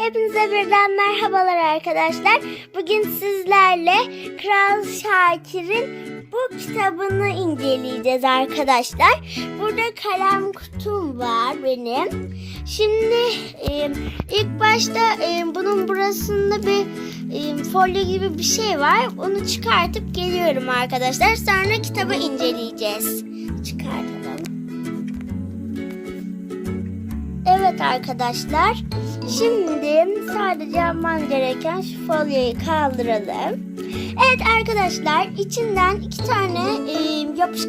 Hepinize birden merhabalar arkadaşlar. Bugün sizlerle Kral Şakir'in bu kitabını inceleyeceğiz arkadaşlar. Burada kalem kutum var benim. Şimdi e, ilk başta e, bunun burasında bir e, folyo gibi bir şey var. Onu çıkartıp geliyorum arkadaşlar. Sonra kitabı inceleyeceğiz. Çıkartalım. Evet arkadaşlar. Şimdi sadece yapman gereken şu folyoyu kaldıralım. Evet arkadaşlar içinden iki tane e, yapış,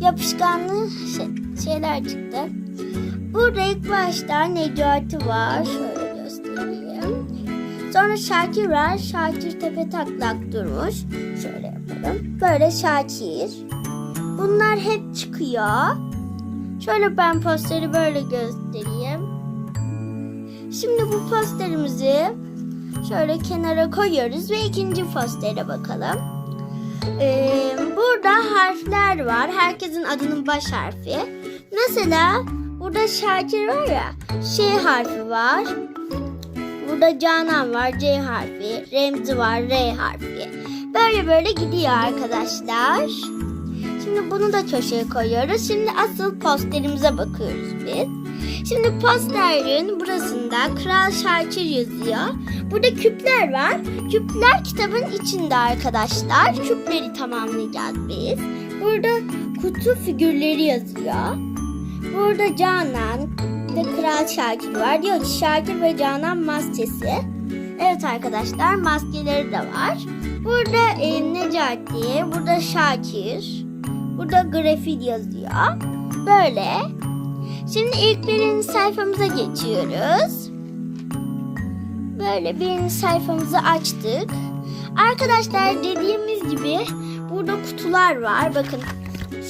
yapışkanlı şey- şeyler çıktı. Burada ilk başta Necati var. Şöyle göstereyim. Sonra Şakir var. Şakir tepe taklak durmuş. Şöyle yapalım. Böyle Şakir. Bunlar hep çıkıyor. Şöyle ben posteri böyle göstereyim. Şimdi bu posterimizi şöyle kenara koyuyoruz ve ikinci postere bakalım. Ee, burada harfler var. Herkesin adının baş harfi. Mesela burada Şakir var ya. Ş harfi var. Burada Canan var. C harfi. Remzi var. R harfi. Böyle böyle gidiyor arkadaşlar. Şimdi bunu da köşeye koyuyoruz. Şimdi asıl posterimize bakıyoruz biz. Şimdi posterin burasında Kral Şakir yazıyor. Burada küpler var. Küpler kitabın içinde arkadaşlar. Küpleri tamamlayacağız biz. Burada kutu figürleri yazıyor. Burada Canan ve Kral Şakir var. Diyor ki Şakir ve Canan maskesi. Evet arkadaşlar maskeleri de var. Burada e, Necati, burada Şakir, burada grafit yazıyor. Böyle. Şimdi ilk birinci sayfamıza geçiyoruz. Böyle birinci sayfamızı açtık. Arkadaşlar dediğimiz gibi burada kutular var. Bakın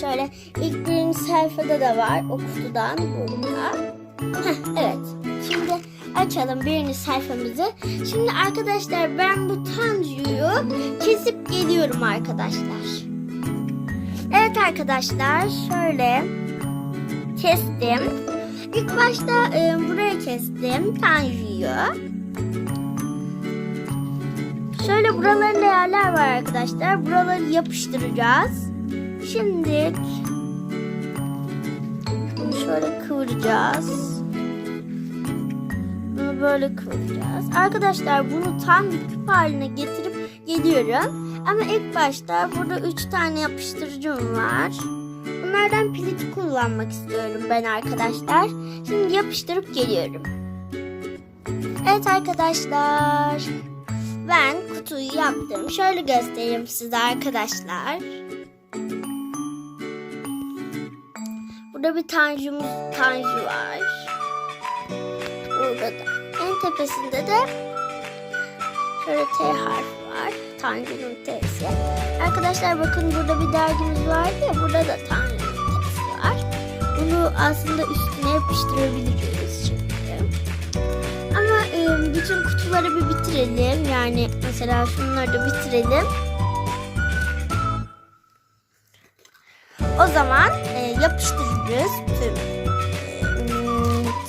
şöyle ilk birinci sayfada da var o kutudan burada. Heh, evet. Şimdi açalım birinci sayfamızı. Şimdi arkadaşlar ben bu Tanju'yu kesip geliyorum arkadaşlar. Evet arkadaşlar şöyle kestim. İlk başta e, buraya kestim Tanju'yu. Şöyle buralarında yerler var arkadaşlar. Buraları yapıştıracağız. Şimdi şöyle kıvıracağız. Bunu böyle kıvıracağız. Arkadaşlar bunu tam bir küp haline getirip geliyorum. Ama ilk başta burada üç tane yapıştırıcım var. Bunlardan piliti kullanmak istiyorum ben arkadaşlar. Şimdi yapıştırıp geliyorum. Evet arkadaşlar. Ben kutuyu yaptım. Şöyle göstereyim size arkadaşlar. Burada bir tanjumuz, tanju var. Burada da. En tepesinde de şöyle T harfi var. Tanju'nun T'si. Arkadaşlar bakın burada bir dergimiz vardı ya. Burada da Tanju'nun T'si var. Bunu aslında üstüne yapıştırabiliriz şimdi. Ama e, bütün kutuları bir bitirelim. Yani mesela şunları da bitirelim. O zaman e, yapıştırırız tüm e,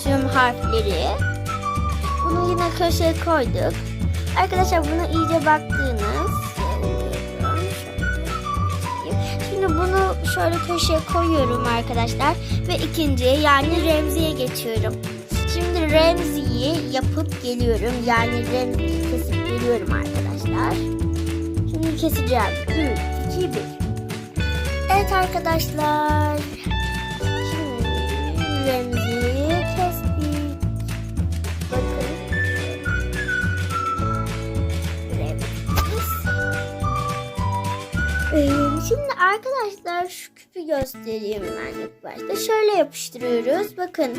tüm harfleri. Bunu yine köşeye koyduk. Arkadaşlar buna iyice baktığınız Şimdi bunu şöyle köşeye koyuyorum arkadaşlar ve ikinciye yani Remzi'ye geçiyorum. Şimdi Remzi'yi yapıp geliyorum. Yani Remzi'yi kesip geliyorum arkadaşlar. Şimdi keseceğim. 3, 2, 1. Evet arkadaşlar. Şimdi Remzi'yi kestik. Bakın. Remzi'yiz. Şimdi arkadaşlar şu küpü göstereyim ben ilk başta. Şöyle yapıştırıyoruz. Bakın.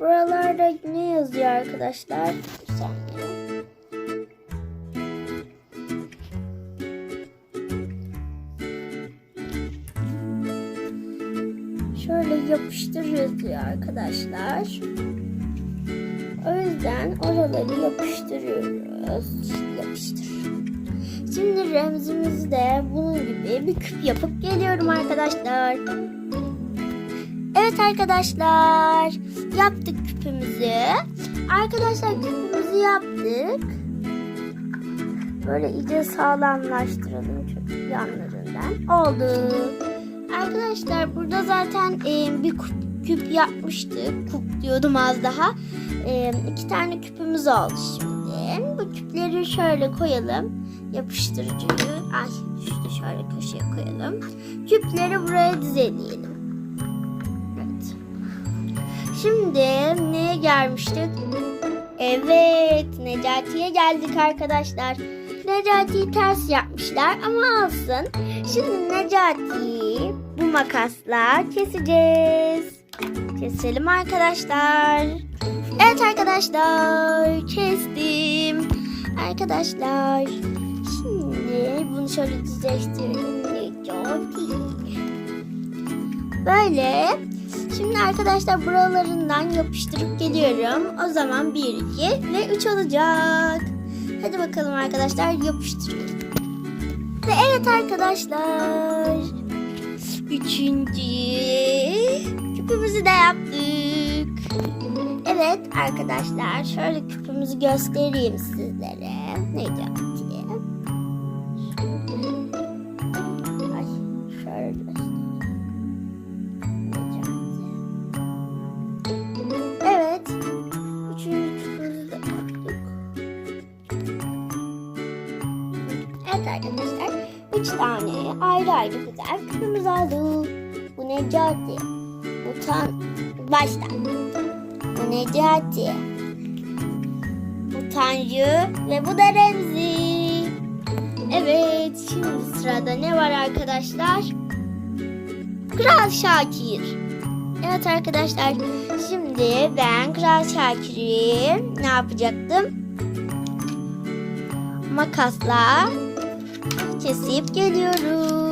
Buralarda ne yazıyor arkadaşlar? Bir saniye. Şöyle yapıştırıyoruz diyor arkadaşlar. O yüzden oraları yapıştırıyoruz. Yapıştır. Şimdi remzimizi de bunun gibi bir küp yapıp geliyorum arkadaşlar. Evet arkadaşlar yaptık küpümüzü. arkadaşlar küpümüzü yaptık. Böyle iyice sağlamlaştıralım çok yanlarından. Oldu. Arkadaşlar burada zaten e, bir küp, küp yapmıştık. Küp diyordum az daha. E, iki tane küpümüz oldu şimdi. Bu küpleri şöyle koyalım. Yapıştırıcıyı. Ay şunu şöyle köşeye koyalım. Küpleri buraya dizeleyelim. Evet. Şimdi neye gelmiştik? Evet, Necati'ye geldik arkadaşlar. Necati'yi ters yapmışlar ama alsın. Şimdi Necati'yi bu makasla keseceğiz. Keselim arkadaşlar. Evet arkadaşlar, kestim. Arkadaşlar, bunu şöyle düzleştirelim. Necati. Böyle. Şimdi arkadaşlar buralarından yapıştırıp geliyorum. O zaman 1, 2 ve 3 olacak. Hadi bakalım arkadaşlar yapıştırıyorum. Ve evet arkadaşlar. Üçüncü küpümüzü de yaptık. Evet arkadaşlar şöyle küpümüzü göstereyim sizlere. Neydi Necati. Bu tan... Baştan. Bu Necati. Bu Tanju ve bu da Remzi. Evet şimdi sırada ne var arkadaşlar? Kral Şakir. Evet arkadaşlar şimdi ben Kral Şakir'i ne yapacaktım? Makasla kesip geliyorum.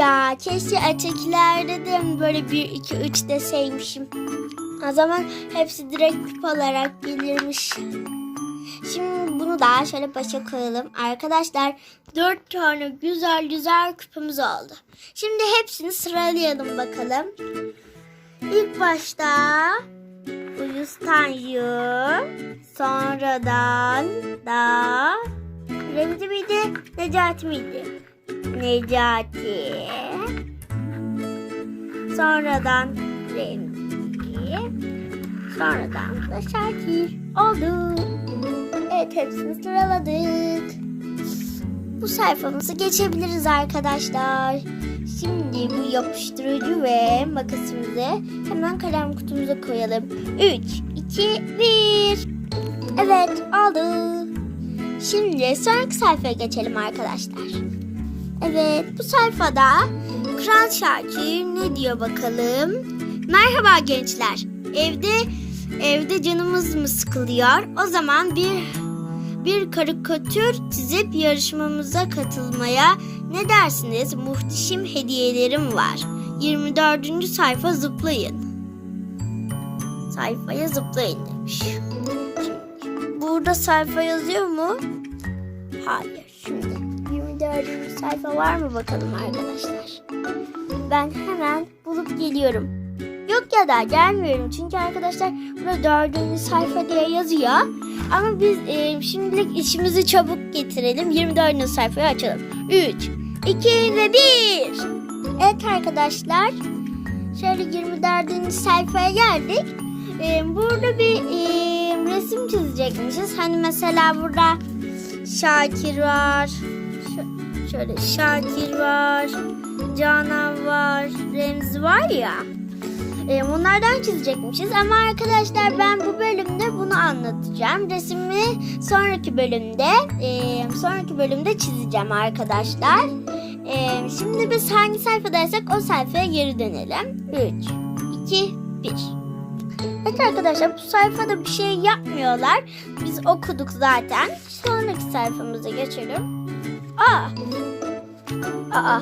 Ya keşke ötekilerde de böyle 1, 2, 3 deseymişim. O zaman hepsi direkt küp olarak gelirmiş. Şimdi bunu da şöyle başa koyalım. Arkadaşlar dört tane güzel güzel küpümüz oldu. Şimdi hepsini sıralayalım bakalım. İlk başta Uyuz Tanju. Sonradan da Remzi miydi? Necati miydi? Necati. Sonradan Remzi. Sonradan da Şakir oldu. Evet hepsini sıraladık. Bu sayfamızı geçebiliriz arkadaşlar. Şimdi bu yapıştırıcı ve makasımızı hemen kalem kutumuza koyalım. 3, 2, 1. Evet oldu. Şimdi sonraki sayfaya geçelim arkadaşlar. Evet bu sayfada Kral Şakir ne diyor bakalım. Merhaba gençler. Evde evde canımız mı sıkılıyor? O zaman bir bir karikatür çizip yarışmamıza katılmaya ne dersiniz? Muhteşem hediyelerim var. 24. sayfa zıplayın. Sayfaya zıplayın demiş. Burada sayfa yazıyor mu? Hayır. 24. sayfa var mı bakalım arkadaşlar. Ben hemen bulup geliyorum. Yok ya da gelmiyorum çünkü arkadaşlar burada dördüncü sayfa diye yazıyor. Ama biz e, şimdilik işimizi çabuk getirelim. 24. sayfayı açalım. 3, 2 ve 1. Evet arkadaşlar. Şöyle 24. sayfaya geldik. E, burada bir e, resim çizecekmişiz. Hani mesela burada Şakir var. Şöyle Şakir var. Canan var. Remzi var ya. E, bunlardan çizecekmişiz ama arkadaşlar ben bu bölümde bunu anlatacağım. Resmi sonraki bölümde e, sonraki bölümde çizeceğim arkadaşlar. E, şimdi biz hangi sayfadaysak o sayfaya geri dönelim. 3, 2, 1. Evet arkadaşlar bu sayfada bir şey yapmıyorlar. Biz okuduk zaten. Sonraki sayfamıza geçelim. Aa. Aa.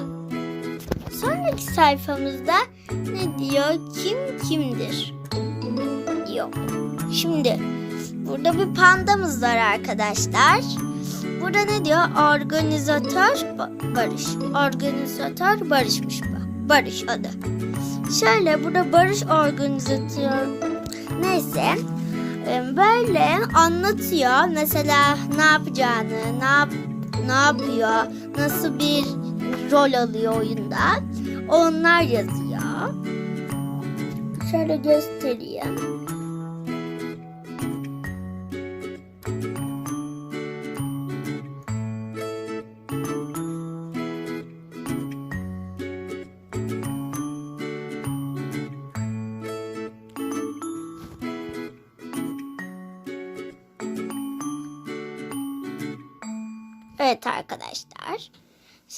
Sonraki sayfamızda ne diyor? Kim kimdir? Yok. Şimdi Burada bir pandamız var arkadaşlar. Burada ne diyor? Organizatör Ba- Barış. Organizatör Barış'mış bu. Barış adı. Şöyle burada Barış organizatör neyse e, böyle anlatıyor. Mesela ne yapacağını, ne yap ne yapıyor, nasıl bir rol alıyor oyunda. Onlar yazıyor. Şöyle göstereyim.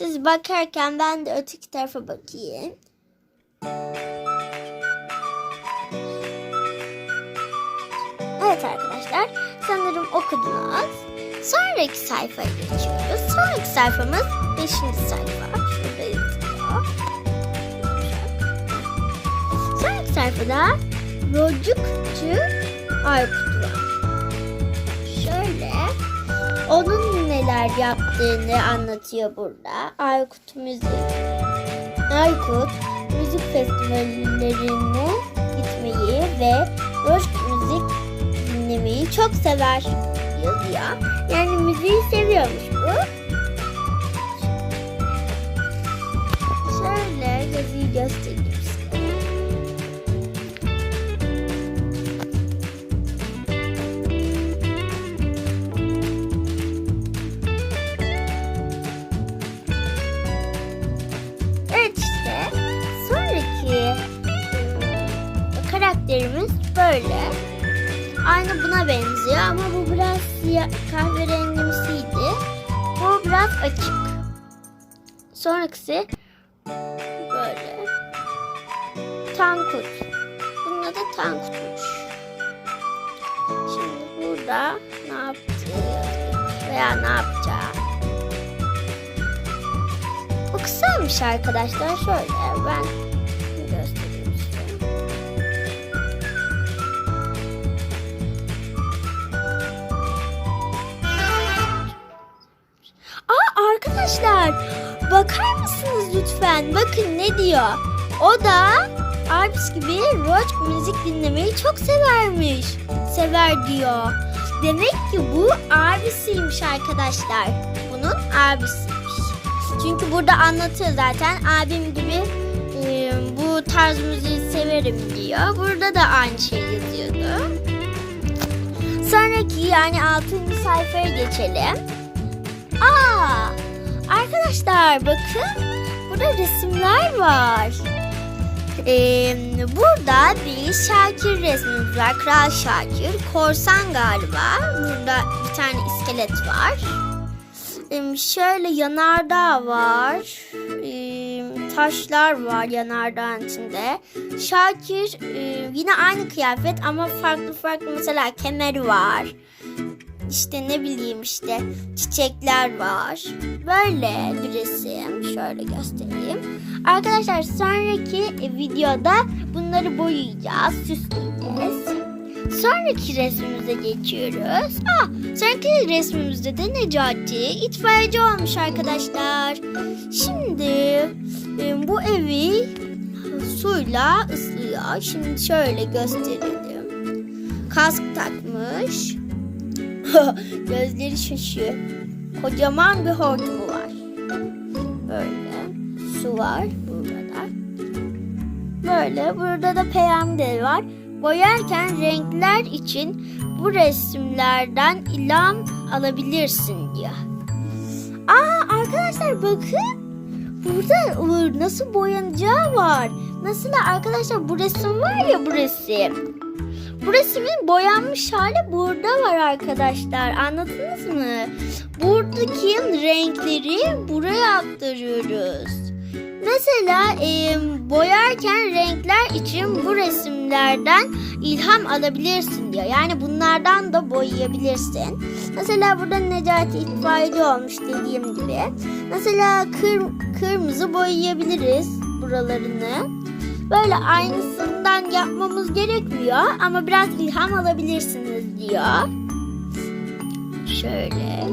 Siz bakarken ben de öteki tarafa bakayım. Evet arkadaşlar. Sanırım okudunuz. Sonraki sayfaya geçiyoruz. Sonraki sayfamız 5. sayfa. Sonraki sayfada Rocukçu Aykut var. Şöyle onun neler yaptığını anlatıyor burada. Aykut Müzik. Aykut müzik festivallerine gitmeyi ve rock müzik dinlemeyi çok sever yazıyor. Yani müziği seviyormuş bu. Şöyle yazıyı göstereyim böyle. Aynı buna benziyor ama bu biraz siyah kahverengimisiydi. Bu biraz açık. Sonrakisi böyle. Tankut. Bunun adı Tankut'muş. Şimdi burada ne yaptığı veya ne yapacağı bu kısaymış arkadaşlar. Şöyle ben arkadaşlar bakar mısınız lütfen? Bakın ne diyor. O da Alps gibi rock müzik dinlemeyi çok severmiş. Sever diyor. Demek ki bu abisiymiş arkadaşlar. Bunun abisiymiş. Çünkü burada anlatıyor zaten abim gibi bu tarz müziği severim diyor. Burada da aynı şey yazıyordu. Sonraki yani 6. sayfaya geçelim. Aa, arkadaşlar bakın burada resimler var. Ee, burada bir Şakir resmimiz var. Kral Şakir. Korsan galiba. Burada bir tane iskelet var. Ee, şöyle yanardağ var. Ee, taşlar var yanardağın içinde. Şakir e, yine aynı kıyafet ama farklı farklı mesela kemeri var. İşte ne bileyim işte çiçekler var. Böyle bir resim. Şöyle göstereyim. Arkadaşlar sonraki e, videoda bunları boyayacağız, süsleyeceğiz. Sonraki resmimize geçiyoruz. Ah, sonraki resmimizde de Necati itfaiyeci olmuş arkadaşlar. Şimdi e, bu evi suyla ıslıyor. Şimdi şöyle gösterelim. Kask takmış. Gözleri şaşıyor. Kocaman bir hortumu var. Böyle. Su var burada. Böyle. Burada da peygamber var. Boyarken renkler için bu resimlerden ilham alabilirsin diyor. Aa arkadaşlar bakın. Burada nasıl boyanacağı var. Mesela arkadaşlar bu resim var ya bu resim. Bu resmin boyanmış hali burada var arkadaşlar. Anladınız mı? Buradaki renkleri buraya aktarıyoruz. Mesela e, boyarken renkler için bu resimlerden ilham alabilirsin diyor. Yani bunlardan da boyayabilirsin. Mesela burada Necati itfaiyeci olmuş dediğim gibi. Mesela kır, kırmızı boyayabiliriz buralarını. Böyle aynısından yapmamız gerekmiyor ama biraz ilham alabilirsiniz diyor. Şöyle